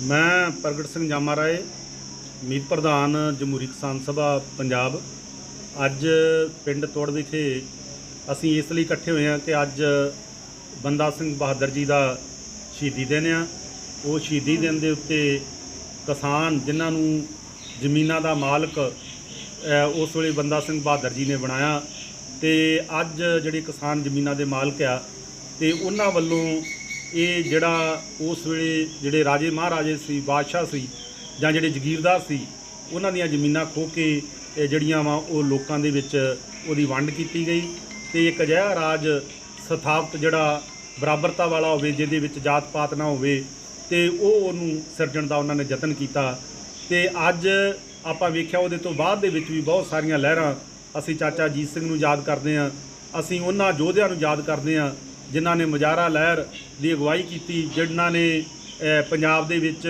ਮੈਂ ਪ੍ਰਗਟ ਸਿੰਘ ਜਾਮਾ ਰਾਏ, ਮੀਤ ਪ੍ਰਧਾਨ ਜਮਹੂਰੀ ਕਿਸਾਨ ਸਭਾ ਪੰਜਾਬ। ਅੱਜ ਪਿੰਡ ਤੋੜ ਵਿਖੇ ਅਸੀਂ ਇਸ ਲਈ ਇਕੱਠੇ ਹੋਏ ਹਾਂ ਕਿ ਅੱਜ ਬੰਦਾ ਸਿੰਘ ਬਹਾਦਰ ਜੀ ਦਾ ਸ਼ਹੀਦੀ ਦਿਨ ਆ। ਉਹ ਸ਼ਹੀਦੀ ਦਿਨ ਦੇ ਉੱਤੇ ਕਿਸਾਨ ਜਿਨ੍ਹਾਂ ਨੂੰ ਜ਼ਮੀਨਾਂ ਦਾ ਮਾਲਕ ਉਸ ਵੇਲੇ ਬੰਦਾ ਸਿੰਘ ਬਹਾਦਰ ਜੀ ਨੇ ਬਣਾਇਆ। ਤੇ ਅੱਜ ਜਿਹੜੇ ਕਿਸਾਨ ਜ਼ਮੀਨਾਂ ਦੇ ਮਾਲਕ ਆ, ਤੇ ਉਹਨਾਂ ਵੱਲੋਂ ਇਹ ਜਿਹੜਾ ਉਸ ਵੇਲੇ ਜਿਹੜੇ ਰਾਜੇ ਮਹਾਰਾਜੇ ਸੀ, ਬਾਦਸ਼ਾਹ ਸੀ ਜਾਂ ਜਿਹੜੇ ਜ਼ਗੀਰਦਾਰ ਸੀ, ਉਹਨਾਂ ਦੀਆਂ ਜ਼ਮੀਨਾਂ ਖੋਹ ਕੇ ਜਿਹੜੀਆਂ ਵਾ ਉਹ ਲੋਕਾਂ ਦੇ ਵਿੱਚ ਉਹਦੀ ਵੰਡ ਕੀਤੀ ਗਈ ਤੇ ਇੱਕ ਅਜਿਹਾ ਰਾਜ ਸਥਾਪਿਤ ਜਿਹੜਾ ਬਰਾਬਰਤਾ ਵਾਲਾ ਹੋਵੇ, ਜਿਹਦੇ ਵਿੱਚ ਜਾਤ ਪਾਤ ਨਾ ਹੋਵੇ ਤੇ ਉਹ ਉਹਨੂੰ ਸਿਰਜਣ ਦਾ ਉਹਨਾਂ ਨੇ ਯਤਨ ਕੀਤਾ ਤੇ ਅੱਜ ਆਪਾਂ ਵੇਖਿਆ ਉਹਦੇ ਤੋਂ ਬਾਅਦ ਦੇ ਵਿੱਚ ਵੀ ਬਹੁਤ ਸਾਰੀਆਂ ਲਹਿਰਾਂ ਅਸੀਂ ਚਾਚਾ ਅਜੀਤ ਸਿੰਘ ਨੂੰ ਯਾਦ ਕਰਦੇ ਹਾਂ, ਅਸੀਂ ਉਹਨਾਂ ਯੋਧਿਆਂ ਨੂੰ ਯਾਦ ਕਰਦੇ ਹਾਂ ਜਿਨ੍ਹਾਂ ਨੇ ਮੁਜ਼ਾਹਰਾ ਲਹਿਰ ਦੀ ਅਗਵਾਈ ਕੀਤੀ, ਜਿਨ੍ਹਾਂ ਨੇ ਪੰਜਾਬ ਦੇ ਵਿੱਚ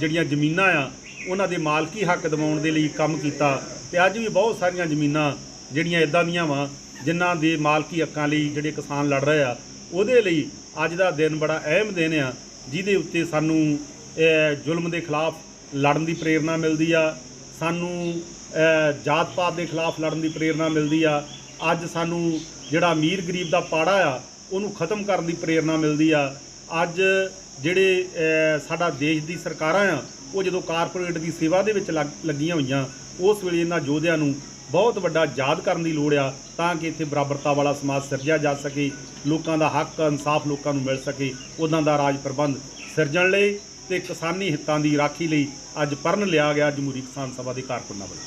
ਜਿਹੜੀਆਂ ਜ਼ਮੀਨਾਂ ਆ, ਉਹਨਾਂ ਦੇ ਮਾਲਕੀ ਹੱਕ ਦਿਵਾਉਣ ਦੇ ਲਈ ਕੰਮ ਕੀਤਾ। ਤੇ ਅੱਜ ਵੀ ਬਹੁਤ ਸਾਰੀਆਂ ਜ਼ਮੀਨਾਂ ਜਿਹੜੀਆਂ ਇਦਾਂ ਦੀਆਂ ਵਾ, ਜਿਨ੍ਹਾਂ ਦੇ ਮਾਲਕੀ ਹੱਕਾਂ ਲਈ ਜਿਹੜੇ ਕਿਸਾਨ ਲੜ ਰਹੇ ਆ, ਉਹਦੇ ਲਈ ਅੱਜ ਦਾ ਦਿਨ ਬੜਾ ਅਹਿਮ ਦਿਨ ਆ, ਜਿਹਦੇ ਉੱਤੇ ਸਾਨੂੰ ਜ਼ੁਲਮ ਦੇ ਖਿਲਾਫ ਲੜਨ ਦੀ ਪ੍ਰੇਰਣਾ ਮਿਲਦੀ ਆ, ਸਾਨੂੰ ਜਾਤ ਪਾਤ ਦੇ ਖਿਲਾਫ ਲੜਨ ਦੀ ਪ੍ਰੇਰਣਾ ਮਿਲਦੀ ਆ। ਅੱਜ ਸਾਨੂੰ ਜਿਹੜਾ ਅਮੀਰ ਗਰੀਬ ਦਾ ਪਾੜਾ ਆ ਉਹਨੂੰ ਖਤਮ ਕਰਨ ਦੀ ਪ੍ਰੇਰਣਾ ਮਿਲਦੀ ਆ। ਅੱਜ ਜਿਹੜੇ ਸਾਡਾ ਦੇਸ਼ ਦੀ ਸਰਕਾਰਾਂ ਆ ਉਹ ਜਦੋਂ ਕਾਰਪੋਰੇਟ ਦੀ ਸੇਵਾ ਦੇ ਵਿੱਚ ਲੱਗ- ਲੱਗੀਆਂ ਹੋਈਆਂ ਉਸ ਵੇਲੇ ਇਹਨਾਂ ਯੋਧਿਆਂ ਨੂੰ ਬਹੁਤ ਵੱਡਾ ਯਾਦ ਕਰਨ ਦੀ ਲੋੜ ਆ ਤਾਂ ਕਿ ਇੱਥੇ ਬਰਾਬਰਤਾ ਵਾਲਾ ਸਮਾਜ ਸਿਰਜਿਆ ਜਾ ਸਕੇ ਲੋਕਾਂ ਦਾ ਹੱਕ ਇਨਸਾਫ ਲੋਕਾਂ ਨੂੰ ਮਿਲ ਸਕੇ ਉਹਨਾਂ ਦਾ ਰਾਜ ਪ੍ਰਬੰਧ ਸਿਰਜਣ ਲਈ ਤੇ ਕਿਸਾਨੀ ਹਿੱਤਾਂ ਦੀ ਰਾਖੀ ਲਈ ਅੱਜ ਪਰਨ ਲਿਆ ਗਿਆ ਜਮਹੂਰੀ ਕਿਸਾਨ ਸਭਾ ਦੇ ਕਾਰਕੁਨਾਂ ਵੱਲੋਂ।